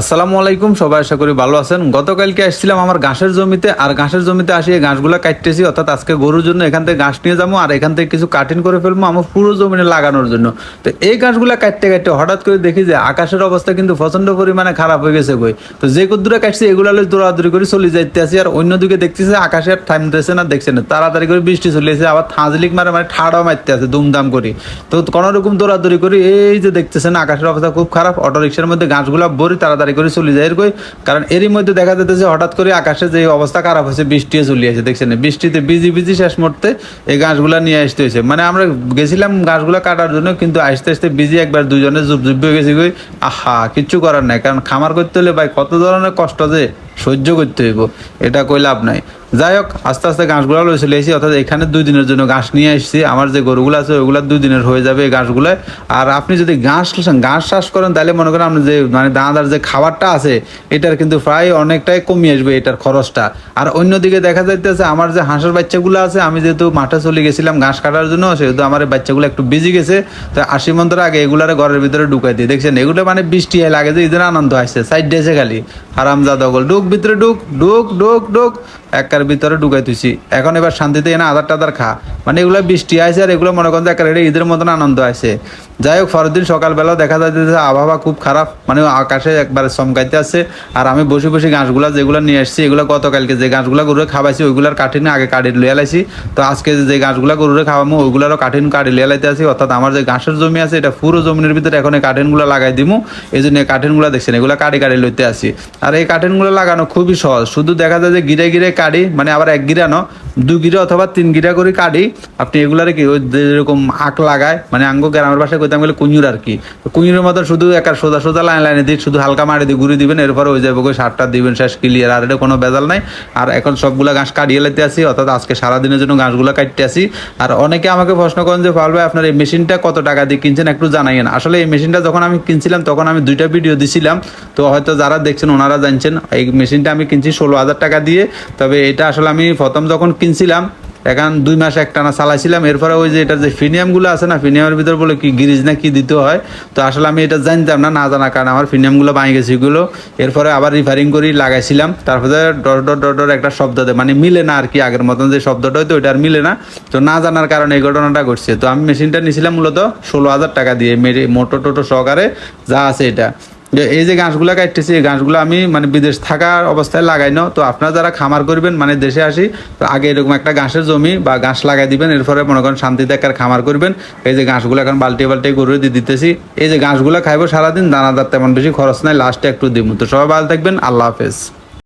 আসসালামু আলাইকুম, সবাই আশা করি ভালো আছেন। গতকালকে আসছিলাম আমার ঘাসের জমিতে, আর ঘাসের জমিতে আসি, এই ঘাসগুলো কাটতেছি, অর্থাৎ আজকে গরুর জন্য এখান থেকে ঘাস নিয়ে যাব, আর এখান থেকে কিছু কাটিং করে ফেলব আমার পুরো জমিনে লাগানোর জন্য। তো এই ঘাসগুলো কাটতে কাটতে হঠাৎ করে দেখি যে আকাশের অবস্থা কিন্তু প্রচণ্ড পরিমাণে খারাপ হয়ে গেছে বই তো যে কুদ্দুরা কাটছি, এগুলো দৌড়াদৌড়ি করে চলে যাইতে আসি, আর অন্যদিকে দেখতেছে আকাশে আর টাইম দিতেছে না, দেখছে না। তাড়াতাড়ি করে বৃষ্টি চলে এসে আবার থাঁজলিক মারে মানে ঠাড়াও মারতে আছে দুমদাম করে। তো কোনো রকম দৌড়াদৌড়ি করি এই যে দেখতেছেন, আকাশের অবস্থা খুব খারাপ অটো রিক্সার মধ্যে গাছগুলো ভরি তাড়াতাড়ি করে চলে যায়। এরকম, কারণ এরই মধ্যে দেখা যেতেছে হঠাৎ করে আকাশে যে অবস্থা খারাপ হয়েছে, বৃষ্টিও চলে আসে, দেখছেন? বৃষ্টিতে বিজি বিজি শেষ মুহূর্তে এই গাছগুলা নিয়ে আসতে হয়েছে। মানে আমরা গেছিলাম গাছগুলা কাটার জন্য, কিন্তু আসতে আসতে বিজি একবার দুজনে জুপ হয়ে গেছি আহা, কিচ্ছু করার নাই, কারণ খামার করতে হলে ভাই কত ধরনের কষ্ট যে। সহ্য করতে হইব, এটা কই লাভ নাই। যাই হোক আস্তে আস্তে ঘাসগুলো লই চলে এসেছি অর্থাৎ এখানে দুই দিনের জন্য ঘাস নিয়ে আসছি। আমার যে গরুগুলো আছে ওইগুলো দুই দিনের হয়ে যাবে এই ঘাসগুলো আর আপনি যদি ঘাস ঘাস চাষ করেন, তাহলে মনে করেন আপনি যে মানে দানাদার যে খাবারটা আছে, এটার কিন্তু প্রায় অনেকটাই কমে আসবে এটার খরচটা। আর অন্যদিকে দেখা যাইতেছে, আমার যে হাঁসের বাচ্চাগুলো আছে, আমি যেহেতু মাঠে চলে গেছিলাম ঘাস কাটার জন্য, সেহেতু আমার বাচ্চাগুলো একটু বিজি গেছে। তো আশি মন্তর আগে এগুলার ঘরের ভিতরে ঢুকাই দিই। দেখছেন, এগুলো মানে বৃষ্টি হয় লাগে যে ঈদের আনন্দ আসছে সাইড ডেসে খালি। হারাম জাদগল ঢুক ভিতরে ঢুক ঢুক ঢুক ঢুক একার ভিতরে ঢুকাই তুইছি এখন এবার শান্তিতে এনে আধার টাদার খা। মানে এগুলো বৃষ্টি আছে আর এগুলো মনে করেন যে একেবারে ঈদের মতন আনন্দ আছে যাই হোক, পরের দিন সকালবেলা দেখা যাচ্ছে আবহাওয়া খুব খারাপ। মানে আকাশে একবারে চমকাইতে আছে। আর আমি বসে বসে গাছগুলা যেগুলো নিয়ে আসছি, এগুলো গতকালকে যে গাছগুলা গরুরে খাওয়াইছি, ওইগুলার কাঠিন আগে কাটি লিয়ে লাইছি। তো আজকে যে গাছগুলা গরুরে খাওয়ামো, ওইগুলারও কাঠিন কাটি লিয়ে লাইতে আছি। অর্থাৎ আমার যে ঘাসের জমি আছে, এটা পুরো জমির ভিতরে এখন এই কাঠিনগুলো লাগাই দিমু। এই জন্য কাঠিনগুলো দেখছেন, এগুলো কাটি কাটি লইতে আসি আর এই কাঠিনগুলো লাগানো খুবই সহজ। শুধু দেখা যায় যে গিরে গিরে কাটি মানে আবার এক গিরানো। দু গিরা অথবা তিন গিরা করে কাটি। আপনি এগুলার কি যেরকম আঁক লাগায় মানে আঙ্গ গ্রামের ভাষায় কইতাম গেলে কুঞ্জুর আর কি। কুঞ্জুরের মতো শুধু একা সোজা সোজা লাইন লাইনে দিয়ে শুধু হালকা মারি দিয়ে ঘুরে দিবেন, এরপরে ওই যাবে সারটা দিবেন, শেষ ক্লিয়ার আর এটা কোনো বেজাল নাই। আর এখন সবগুলো ঘাস কাটিয়ে লেতে আসি, অর্থাৎ আজকে সারাদিনের জন্য গাছগুলো কাটতে আসি। আর অনেকে আমাকে প্রশ্ন করেন যে, ফল ভাই, আপনার এই মেশিনটা কত টাকা দিয়ে কিনছেন? একটু জানাইয়েন। আসলে এই মেশিনটা যখন আমি কিনছিলাম, তখন আমি দুইটা ভিডিও দিছিলাম। তো হয়তো যারা দেখছেন, ওনারা জানছেন, এই মেশিনটা আমি কিনছি ষোলো হাজার টাকা দিয়ে। তবে এটা আসলে আমি প্রথম যখন কিনছিলাম, এখন দুই মাস একটানা চালাইছিলাম। এরপরে ওই যে এটা যে ফিনিয়ামগুলো আছে না, ফিনিয়ামের ভিতর বলে কি গিরিজ না কি দিতে হয়, তো আসলে আমি এটা জানতাম না না জানা কারণ আমার ফিনিয়ামগুলো ভাঙে গেছে এগুলো। এরপরে আবার রিফারিং করি, লাগাইছিলাম। তারপরে ডর ডর ডর ডর একটা শব্দ দেয় মানে মিলে না আর কি আগের মতন যে শব্দটা হয়তো ওইটা আর মিলে না। তো না জানার কারণে এই ঘটনাটা ঘটছে। তো আমি মেশিনটা নিয়েছিলাম মূলত ষোলো হাজার টাকা দিয়ে মোটর টোটো সহকারে যা আছে এটা। যে এই যে গাছগুলো কাটতেছি, এই গাছগুলো আমি মানে বিদেশ থাকার অবস্থায় লাগাই না। তো আপনারা যারা খামার করবেন মানে দেশে আসি, তো আগে এরকম একটা ঘাসের জমি বা গাছ লাগাই দিবেন, এরপরে মনে করেন শান্তিতে একটা খামার করবেন। এই যে ঘাসগুলো এখন বালতি বালতি গরুরে দিয়ে দিতেছি। এই যে ঘাসগুলো খাইবো সারাদিন, দানাদার তেমন বেশি খরচ নাই লাস্টে একটু দিব তো সবাই ভালো থাকবেন, আল্লাহ হাফেজ।